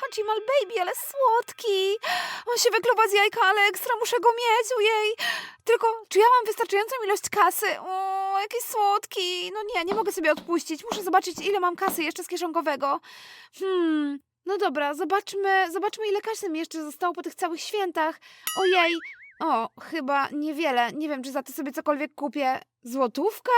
Hachimal Baby, ale słodki. On się wykluwa z jajka, ale ekstra muszę go mieć, ojej. Tylko, czy ja mam wystarczającą ilość kasy? O, jaki słodki. No nie, nie mogę sobie odpuścić. Muszę zobaczyć, ile mam kasy jeszcze z kieszonkowego. Hmm, no dobra, zobaczmy, zobaczmy, ile kasy mi jeszcze zostało po tych całych świętach. Ojej. O, chyba niewiele. Nie wiem, czy za to sobie cokolwiek kupię. Złotówka?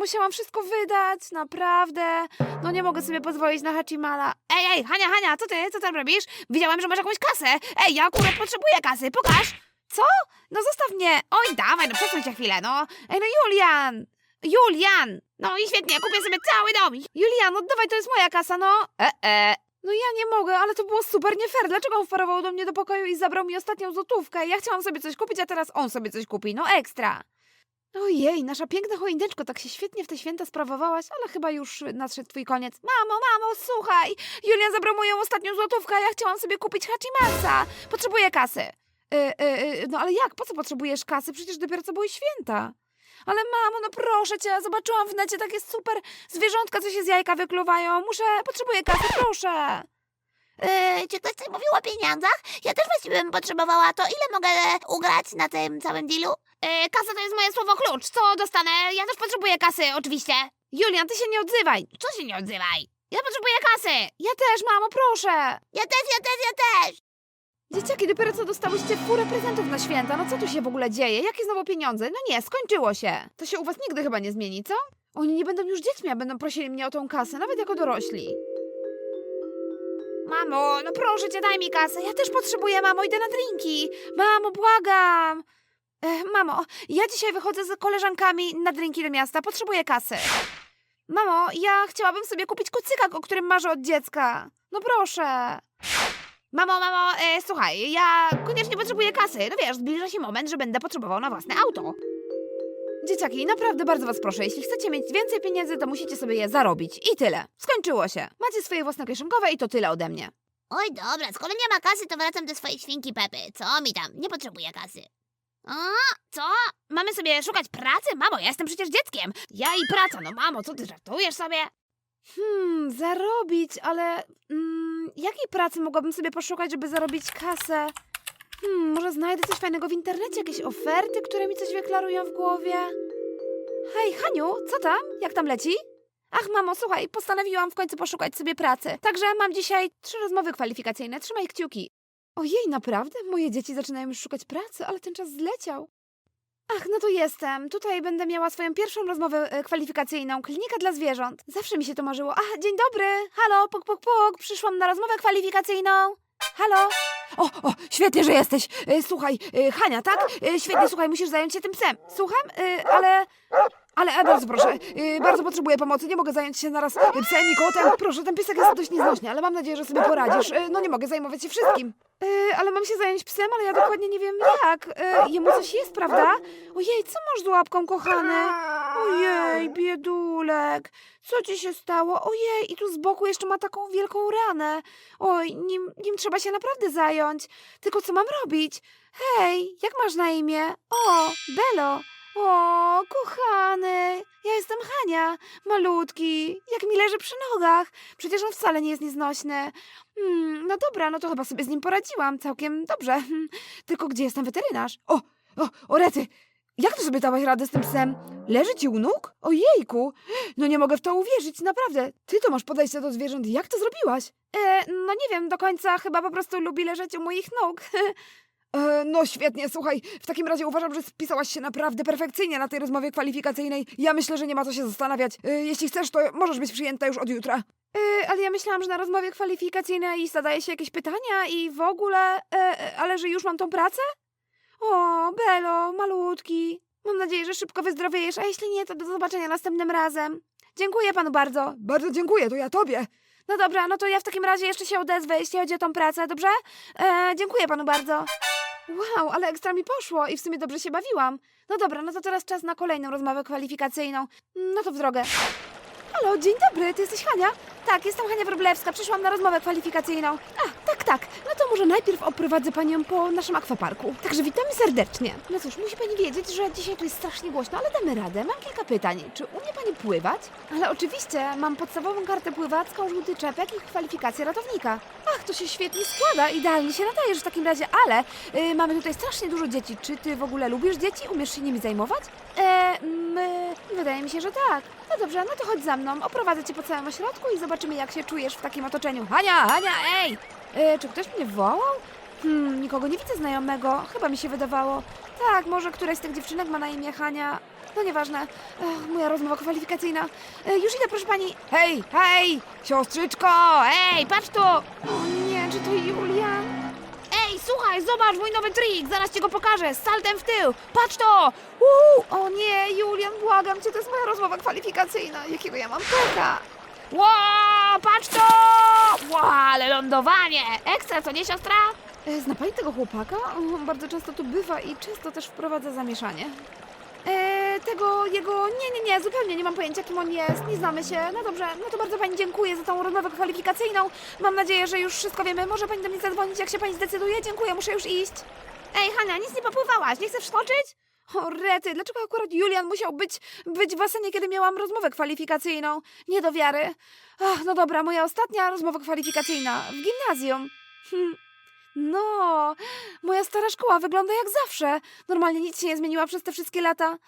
Musiałam wszystko wydać, naprawdę. No nie mogę sobie pozwolić na Hachimala. Ej, ej, Hania, Hania, co ty? Co tam robisz? Widziałam, że masz jakąś kasę. Ej, ja akurat potrzebuję kasy, pokaż. Co? No zostaw mnie. Oj, dawaj, no przesuń się chwilę, no. Ej, no Julian. Julian! No i świetnie, kupię sobie cały dom. Julian, oddawaj, to jest moja kasa, no. E, e. No ja nie mogę, ale to było super nie fair. Dlaczego on wparował do mnie do pokoju i zabrał mi ostatnią złotówkę? Ja chciałam sobie coś kupić, a teraz on sobie coś kupi. No ekstra. Ojej, nasza piękna choineczko, tak się świetnie w te święta sprawowałaś, ale chyba już nadszedł twój koniec. Mamo, mamo, słuchaj! Julian zabrał moją ostatnią złotówkę, a ja chciałam sobie kupić Hachimasa. Potrzebuję kasy. Y, y, y, no ale jak? Po co potrzebujesz kasy? Przecież dopiero co były święta. Ale mamo, no proszę cię, zobaczyłam w necie takie super zwierzątka, co się z jajka wykluwają. Muszę, potrzebuję kasy, proszę. Yy, czy ktoś coś mówił o pieniądzach? Ja też właściwie bym potrzebowała to. Ile mogę ugrać na tym całym dealu? E, kasa to jest moje słowo klucz. Co dostanę? Ja też potrzebuję kasy, oczywiście. Julian, ty się nie odzywaj. Co się nie odzywaj? Ja potrzebuję kasy. Ja też, mamo, proszę. Ja też, ja też, ja też! Dzieciaki, dopiero co dostałyście furę prezentów na święta. No co tu się w ogóle dzieje? Jakie znowu pieniądze? No nie, skończyło się. To się u was nigdy chyba nie zmieni, co? Oni nie będą już dziećmi, a będą prosili mnie o tą kasę, nawet jako dorośli. Mamo, no proszę cię, daj mi kasę. Ja też potrzebuję, mamo, idę na drinki. Mamo, błagam. Ech, mamo, ja dzisiaj wychodzę z koleżankami na drinki do miasta. Potrzebuję kasy. Mamo, ja chciałabym sobie kupić kucyka, o którym marzę od dziecka. No proszę. Mamo, mamo, e, słuchaj, ja koniecznie potrzebuję kasy. No wiesz, zbliża się moment, że będę potrzebował na własne auto. Dzieciaki, naprawdę bardzo was proszę, jeśli chcecie mieć więcej pieniędzy, to musicie sobie je zarobić. I tyle. Skończyło się. Macie swoje własne kieszonkowe i to tyle ode mnie. Oj, dobra, skoro nie ma kasy, to wracam do swojej świnki Pepy. Co mi tam? Nie potrzebuję kasy. A, co? Mamy sobie szukać pracy? Mamo, ja jestem przecież dzieckiem. Ja i praca. No mamo, co ty żartujesz sobie? Hmm, zarobić, ale mm, jakiej pracy mogłabym sobie poszukać, żeby zarobić kasę? Hmm, może znajdę coś fajnego w internecie, jakieś oferty, które mi coś wyklarują w głowie? Hej, Haniu, co tam? Jak tam leci? Ach, mamo, słuchaj, postanowiłam w końcu poszukać sobie pracy. Także mam dzisiaj trzy rozmowy kwalifikacyjne. Trzymaj kciuki. Ojej, naprawdę? Moje dzieci zaczynają już szukać pracy, ale ten czas zleciał. Ach, no to jestem. Tutaj będę miała swoją pierwszą rozmowę e, kwalifikacyjną. Klinika dla zwierząt. Zawsze mi się to marzyło. Ach, dzień dobry. Halo, puk, puk, puk. Przyszłam na rozmowę kwalifikacyjną. Halo? O, o, świetnie, że jesteś. E, Słuchaj, e, Hania, tak? E, Świetnie, słuchaj, musisz zająć się tym psem. Słucham? E, Ale... Ale bardzo proszę, e, bardzo potrzebuję pomocy. Nie mogę zająć się naraz e, psem i kotem. Proszę, ten piesek jest dość nieznośny, ale mam nadzieję, że sobie poradzisz. E, No nie mogę zajmować się wszystkim. Ale mam się zająć psem, ale ja dokładnie nie wiem jak. Jemu coś jest, prawda? Ojej, co masz z łapką, kochany? Ojej, biedulek. Co ci się stało? Ojej, i tu z boku jeszcze ma taką wielką ranę. Oj, nim, nim trzeba się naprawdę zająć. Tylko co mam robić? Hej, jak masz na imię? O, Belo. O, kochany. Jestem Hania. Malutki. Jak mi leży przy nogach. Przecież on wcale nie jest nieznośny. Hmm, no dobra, no to chyba sobie z nim poradziłam. Całkiem dobrze. Hmm, Tylko gdzie jest ten weterynarz? O, o, o rety. Jak ty sobie dałaś radę z tym psem? Leży ci u nóg? Ojejku! No nie mogę w to uwierzyć, naprawdę. Ty to masz podejście do zwierząt. Jak to zrobiłaś? E, no nie wiem, do końca chyba po prostu lubi leżeć u moich nóg. E, no świetnie, słuchaj, w takim razie uważam, że spisałaś się naprawdę perfekcyjnie na tej rozmowie kwalifikacyjnej. Ja myślę, że nie ma co się zastanawiać. E, jeśli chcesz, to możesz być przyjęta już od jutra. E, ale ja myślałam, że na rozmowie kwalifikacyjnej zadaje się jakieś pytania i w ogóle, e, ale że już mam tą pracę? O, Belo, malutki. Mam nadzieję, że szybko wyzdrowiejesz, a jeśli nie, to do zobaczenia następnym razem. Dziękuję panu bardzo. Bardzo dziękuję, to ja tobie. No dobra, no to ja w takim razie jeszcze się odezwę, jeśli chodzi o tą pracę, dobrze? E, dziękuję panu bardzo. Wow, ale ekstra mi poszło i w sumie dobrze się bawiłam. No dobra, no to teraz czas na kolejną rozmowę kwalifikacyjną. No to w drogę. Halo, dzień dobry, ty jesteś Hania? Tak, jestem Hania Wróblewska, przyszłam na rozmowę kwalifikacyjną. A, tak, no to może najpierw oprowadzę panią po naszym akwaparku. Także witamy serdecznie. No cóż, musi pani wiedzieć, że dzisiaj tu jest strasznie głośno, ale damy radę. Mam kilka pytań. Czy umie pani pływać? Ale oczywiście, mam podstawową kartę pływacką, żółty czepek i kwalifikację ratownika. Ach, to się świetnie składa, idealnie się nadajesz w takim razie, ale y, mamy tutaj strasznie dużo dzieci. Czy ty w ogóle lubisz dzieci? Umiesz się nimi zajmować? E, mm, y, wydaje mi się, że tak. No dobrze, no to chodź za mną, oprowadzę cię po całym ośrodku i zobaczymy, jak się czujesz w takim otoczeniu. Hania, Hania, ej! E, czy ktoś mnie wołał? Hmm, nikogo nie widzę znajomego, chyba mi się wydawało. Tak, może któraś z tych dziewczynek ma na imię Hania. No nieważne. Ech, moja rozmowa kwalifikacyjna. E, już idę, proszę pani. Hej, hej, siostrzyczko, ej, patrz tu! O nie, czy to Julia? Słuchaj, zobacz mój nowy trik, zaraz ci go pokażę, z saltem w tył, patrz to! Uuu, o nie, Julian, błagam cię, to jest moja rozmowa kwalifikacyjna, jakiego ja mam pecha. Ło, patrz to! Ło, ale lądowanie! Ekstra, co nie, siostra? E, Zna pani tego chłopaka? On bardzo często tu bywa i często też wprowadza zamieszanie. E, tego jego. Nie, nie, nie, zupełnie nie mam pojęcia, kim on jest. Nie znamy się. No dobrze, no to bardzo pani dziękuję za tą rozmowę kwalifikacyjną. Mam nadzieję, że już wszystko wiemy. Może pani do mnie zadzwonić, jak się pani zdecyduje. Dziękuję, muszę już iść. Ej, Hania, nic nie popływałaś. Nie chcesz wskoczyć? O, rety, dlaczego akurat Julian musiał być, być w basenie, kiedy miałam rozmowę kwalifikacyjną? Nie do wiary. Ach, no dobra, moja ostatnia rozmowa kwalifikacyjna w gimnazjum. Hm. No, moja stara szkoła wygląda jak zawsze. Normalnie nic się nie zmieniła przez te wszystkie lata.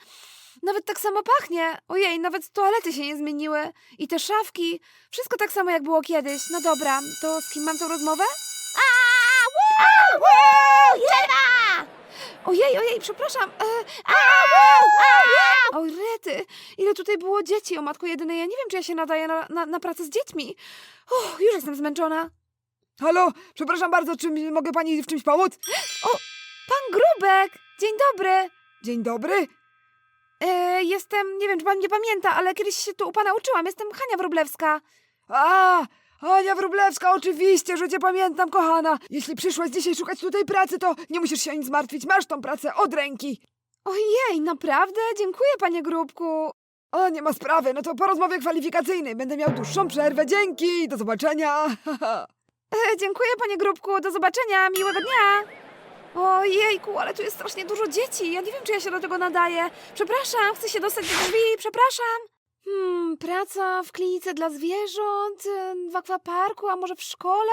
Nawet tak samo pachnie. Ojej, nawet toalety się nie zmieniły. I te szafki. Wszystko tak samo jak było kiedyś. No dobra, to z kim mam tą rozmowę? Jelena! Ojej, ojej, przepraszam. E, Oj, rety, ile tutaj było dzieci, o matko jedynej. Ja nie wiem, czy ja się nadaję na, na, na pracę z dziećmi. Uff, już jestem zmęczona. Halo, przepraszam bardzo, czy mogę pani w czymś pomóc? Pan Grubek! Dzień dobry! Dzień dobry. E, jestem, nie wiem, czy pan mnie pamięta, ale kiedyś się tu u pana uczyłam. Jestem Hania Wróblewska. A, Ania Wróblewska, oczywiście, że cię pamiętam, kochana. Jeśli przyszłaś dzisiaj szukać tutaj pracy, to nie musisz się o nic martwić. Masz tą pracę od ręki. Ojej, naprawdę? Dziękuję, panie Grubku. O, nie ma sprawy, no to po rozmowie kwalifikacyjnej będę miał dłuższą przerwę. Dzięki, do zobaczenia. E, dziękuję, panie Grubku. Do zobaczenia. Miłego dnia. Ojejku, ale tu jest strasznie dużo dzieci. Ja nie wiem, czy ja się do tego nadaję. Przepraszam, chcę się dostać do drzwi. Przepraszam. Hmm, praca w klinice dla zwierząt, e, w akwaparku, a może w szkole?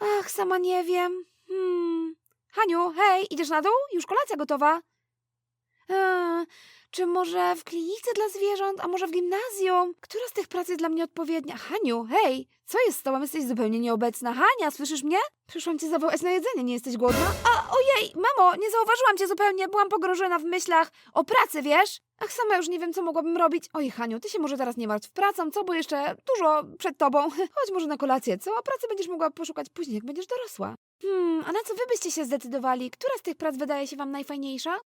Ach, sama nie wiem. Hmm. Haniu, hej, idziesz na dół? Już kolacja gotowa. E, czy może w klinice dla zwierząt, a może w gimnazjum? Która z tych prac jest dla mnie odpowiednia? Haniu, hej, co jest z tobą? Jesteś zupełnie nieobecna. Hania, słyszysz mnie? Przyszłam cię zawołać na jedzenie, nie jesteś głodna? A, ojej, mamo, nie zauważyłam cię zupełnie, byłam pogrążona w myślach o pracy, wiesz? Ach, sama już nie wiem, co mogłabym robić. Oj, Haniu, ty się może teraz nie martw pracą, co? Bo jeszcze dużo przed tobą. Chodź może na kolację, co? A pracy będziesz mogła poszukać później, jak będziesz dorosła. Hmm, a na co wy byście się zdecydowali? Która z tych prac wydaje się wam najfajniejsza?